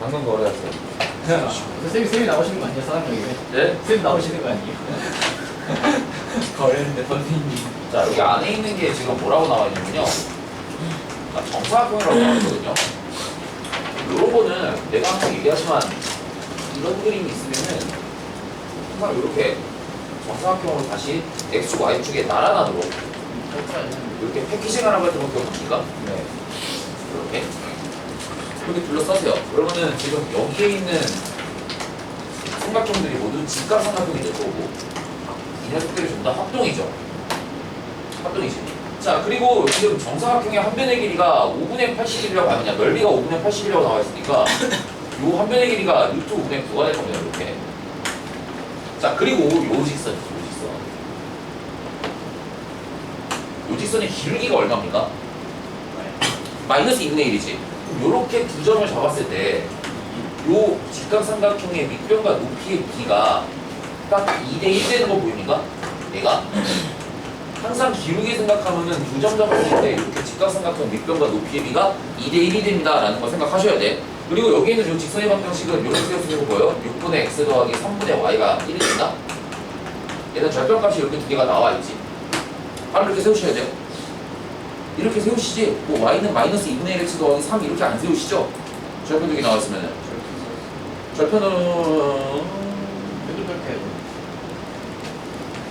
방금. 그 쌤이 쌤이 나오시는 거 아니에요 사람형이 네? 쌤 나오시는 거 아니에요? 거래했는데 선생님 자 여기 안에 있는 게 지금 뭐라고 나와 있냐면요 아, 정사각형이라고 나와 있거든요 요런 거는 내가 항상 얘기하지만 이런 그림이 있으면은 항상 이렇게 정사각형으로 다시 X축, Y축의 나란하도록 이렇게 패키징 하라고 했던 거 기억합니까? 네. 이렇게 이렇게 둘러싸세요. 그러면은 지금 여기에 있는 삼각형들이 모두 직각 삼각형이 될 거고 이 녀석들이 전부 다 합동이죠. 합동이지. 자 그리고 지금 정사각형의 한 변의 길이가 5분의 80이라고 하느냐 넓이가 5분의 80이라고 나와 있으니까 요 한 변의 길이가 루트 5분의 9가 될 겁니다 이렇게. 자 그리고 요 직선 요 직선. 요 직선의 길기가 얼마입니까? 마이너스 2분의 1이지 요렇게 두 점을 잡았을 때 요 직각삼각형의 밑변과 높이의 비가 딱 2대1 되는 거 보입니까? 얘가 항상 기울게 생각하면은 두 점 잡았을 때 이렇게 직각삼각형 밑변과 높이의 비가 2대1이 됩니다 라는 거 생각하셔야 돼 그리고 여기 있는 요 직선의 방정식은 이렇게 세우시는 거 보여요? 6분의 x 더하기 3분의 y가 1이 된다? 얘는 절편값이 이렇게 두 개가 나와 있지 바로 이렇게 세우셔야 돼요 이렇게 세우시지 뭐 y는 마이너스 2분의 1x 더하기 3 이렇게 안 세우시죠? 절편적이 나와 있으면은. 절편은 그래도 그렇게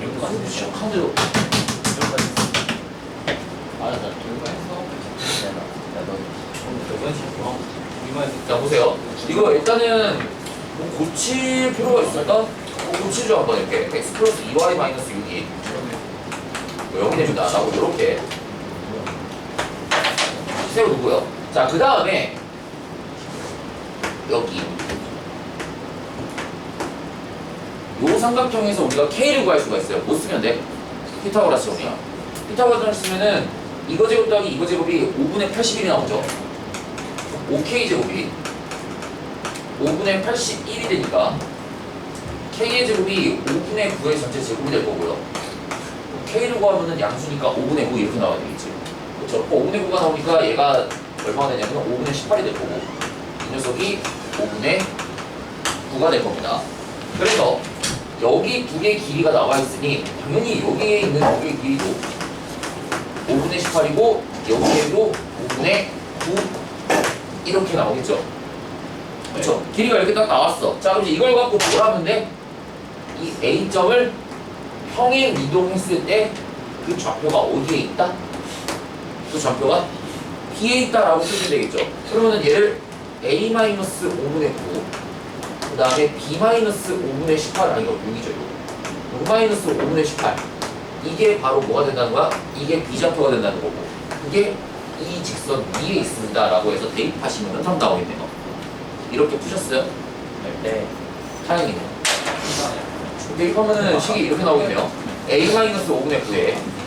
여기까지 아나 결과 했어 야너 자 보세요. 이거 일단은 뭐 고칠 필요가 있을까? 뭐 고치죠 한번 이렇게. x 플러스 2y 마이너스 6이. 뭐 0이 됩니다. 라고 이렇게 세워두고요 자 그 다음에 여기 요 삼각형에서 우리가 K를 구할 수가 있어요 뭐 쓰면 돼? 피타고라스 정이야 피타고라스를 쓰면은 이거 제곱 더하기 이거 제곱이 5분의 81이 나오죠 5K 제곱이 5분의 81이 되니까 K의 제곱이 5분의 9의 전체 제곱이 될 거고요. K를 구하면은 양수니까 5분의 9 이렇게 나와야 되겠지. 그렇죠? 5분의 9가 나오니까 얘가 얼마가 되냐면 5분의 18이 될 거고 이 녀석이 5분의 9가 될 겁니다. 그래서 여기 두 개의 길이가 나와 있으니 당연히 여기에 있는 여기의 길이도 5분의 18이고 여기에도 5분의 9 이렇게 나오겠죠? 그렇죠? 길이가 이렇게 딱 나왔어. 자, 그럼 이제 이걸 갖고 뭘 하면 돼? 이 A점을 평행 이동했을 때 그 좌표가 어디에 있다? 그 좌표가 B에 있다라고 쓰시면 되겠죠? 그러면은 얘를 A-5분의 9, 그 다음에 B-5분의 18, 아니, 이거 6이죠, 6. 6-5분의 18. 이게 바로 뭐가 된다는 거야? 이게 B좌표가 된다는 거고. 그게 이 직선 위에 있습니다. 라고 해서 대입하시면 답 나오겠네요. 이렇게 푸셨어요? 네 다행이네요. 대입하면은 식이 이렇게 나오겠네요. A-5분의 9에.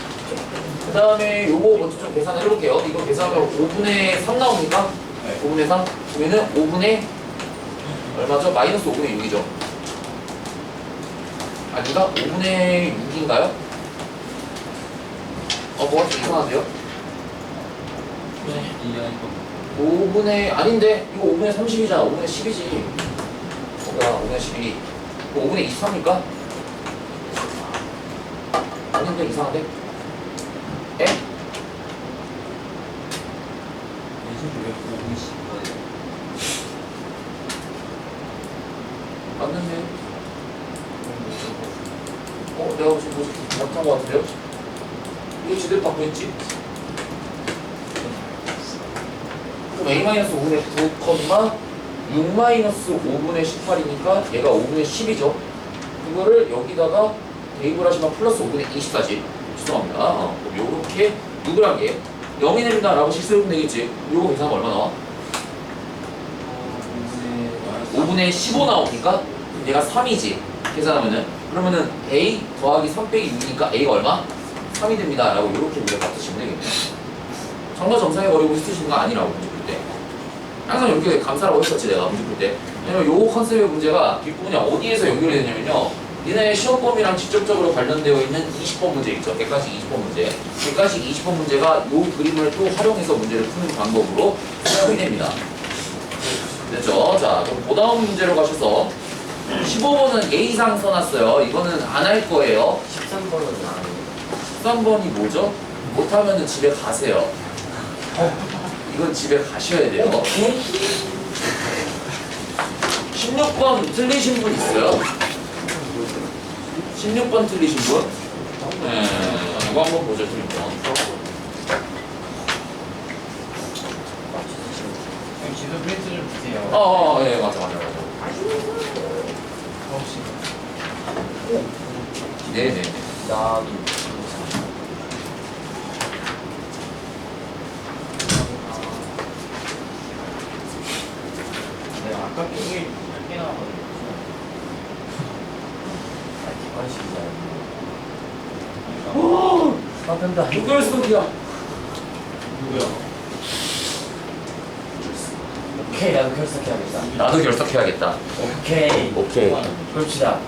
그 다음에 요거 먼저 좀 계산을 해볼게요. 이거 계산하면 5분의 3 나옵니까? 네. 5분의 3? 그러면은 5분의 얼마죠? 마이너스 5분의 6이죠. 아닌가? 5분의 6인가요? 어, 뭐가 좀 이상한데요? 5분의 아닌데 이거 5분의 30이잖아 5분의 10이지 뭐야 5분의 12 이거 5분의 23입니까? 아닌데 이상한데? 에? 맞는데 어 내가 지금 뭐 잘못한 거 같은데요? 이거 제대로 받고 있지? 그럼 A-5분의 9, 6-5분의 18이니까 얘가 5분의 10이죠. 그거를 여기다가 대입을 하시면 플러스 5분의 20까지. 죄송합니다. 어, 그럼 요렇게 누구라게 0이 됩니다. 라고 실수해보면 되겠지. 요거 계산하면 얼마 나와? 5분의 15 나오니까 얘가 3이지. 계산하면은. 그러면은 A 더하기 3 빼기 6이니까 A가 얼마? 3이 됩니다. 라고 이렇게 우리가 맞추시면 되겠네요. 정과 정상의 거리 고 쓰시는 거 아니라고 문제 풀 때. 항상 이렇게 감사라고 했었지 내가 문제 풀 때. 왜냐면 요 컨셉의 문제가 뒷부분이 어디에서 연결이 되냐면요. 니네 시험 범위랑 직접적으로 관련되어 있는 20번 문제 있죠. 100가지 20번 문제. 100가지 20번 문제가 요 그림을 또 활용해서 문제를 푸는 방법으로 사용이 됩니다. 됐죠? 자, 그럼 그 다음 문제로 가셔서 15번은 A 이상 써놨어요. 이거는 안 할 거예요. 13번은 안 해요. 13번이 뭐죠? 못하면 집에 가세요. 이건 집에 가셔야 돼요. 16번 틀리신 분 있어요? 16번 틀리신 분? 네, 이거 한번 보죠, 16번. 여기 지도 프린트 좀 주세요. 어, 어, 예, 맞아, 맞아, 맞아. 혹시 네네. 나도 내가 아까 이게 몇개 나왔거든요. 아, 뒷관심이야. 아, 된다. 누굴 속이야? 누구야? 오케이, 나도 결석해야겠다. 나도 결석해야겠다. 오케이. 오케이. 그럽시다.